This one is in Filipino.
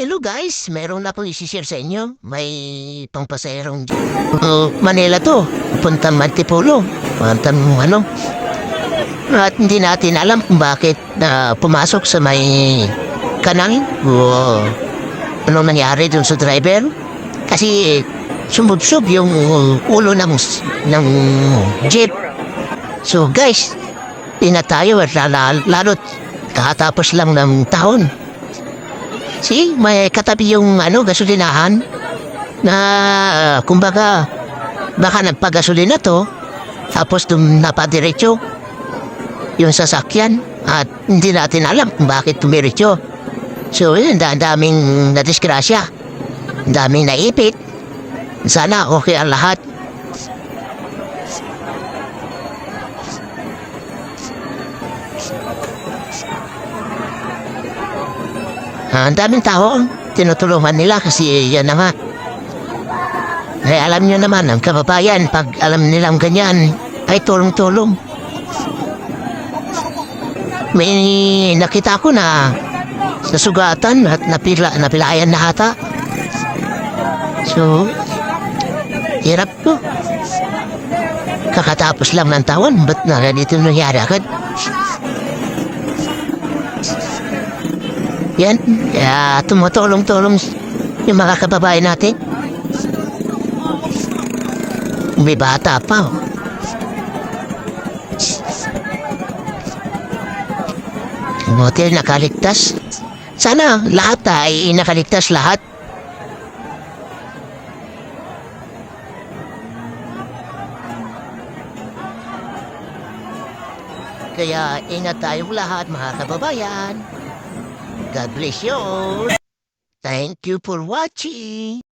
Hello guys, meron na akong isi-share sa inyo. May pangpasayrong uh, Manila to. Puntang Mantipulo. Puntang ano. At hindi natin alam kung bakit na pumasok sa may kanal. O anong nangyari dun sa driver. Kasi sumubsob yung ulo ng, ng jeep. So guys, di na tayo at lalo, lalo't kakatapos lang ng taon. See, may katabi yung ano, gasolinahan na ah, kumbaga baka nagpagasolina to tapos dum napadiretso yung sasakyan at hindi natin alam kung bakit tumiretso. So yun, da daming nadisgrasya. Ang daming naipit. Sana okay ang lahat. Ah, Ang daming tao, tinutulungan nila kasi yan na nga. Eh, alam nyo naman, ang kababayan, pag alam nilang ganyan, ay tulong-tulong. May nakita ko na nasugatan at napila, napilayan na ata. So, hirap ko. Kakatapos lang ng taon, ba't na ganito nangyari agad? Yan, kaya tumutulong-tulong yung mga kababayan natin. May bata pa. Oh. Buti nakaligtas. Sana lahat ay nakaligtas lahat. Kaya ingat tayong lahat mga kababayan. God bless you all. Thank you for watching.